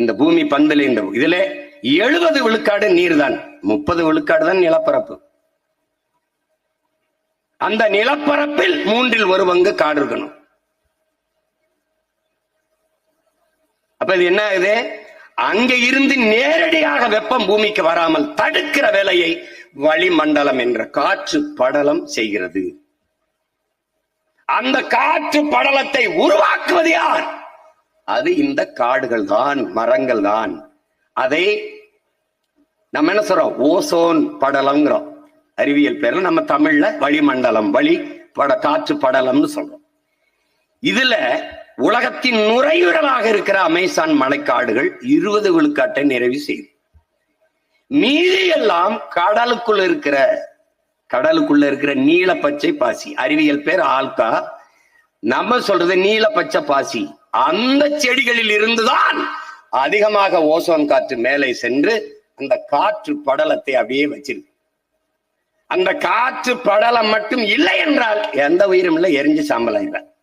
இந்த பூமி பந்தில் இந்த இதுல எழுபது விழுக்காடு நீர் தான் முப்பது விழுக்காடு தான் நிலப்பரப்பு. அந்த நிலப்பரப்பில் மூன்றில் ஒரு பங்கு காடு இருக்கணும். அப்ப இது என்ன ஆகுது அங்க இருந்து நேரடியாக வெப்பம் பூமிக்கு வராமல் தடுக்கிற வேலையை வளிமண்டலம் என்ற காற்று படலம் செய்கிறது. அந்த காற்று படலத்தை உருவாக்குவது யார்? அது இந்த காடுகள் தான் மரங்கள் தான் அதை நம்ம என்ன சொல்றோம்? ஓசோன் படலம்ங்கிறோம். அறிவியல் பேர்ல நம்ம தமிழ்ல வளிமண்டலம் வழி பட காற்று படலம்னு சொல்றோம். இதுல உலகத்தின் நுரையுறலாக இருக்கிற அமேசான் மலைக்காடுகள் இருபது விழுக்காட்டை நிறைவு செய்யும் மீதி எல்லாம் கடலுக்குள்ள இருக்கிற கடலுக்குள்ள இருக்கிற நீல பச்சை பாசி. அறிவியல் பேர் ஆல்கா. நம்ம சொல்றது நீல பச்சை பாசி. அந்த செடிகளில் இருந்துதான் அதிகமாக ஓசோன் காற்று மேலே சென்று அந்த காற்று படலத்தை அப்படியே வச்சிருக்கு. அந்த காற்று படலம் மட்டும் இல்லை என்றால் எந்த உயிரும் இல்லை எரிஞ்சு சாம்பலாயிடுறான்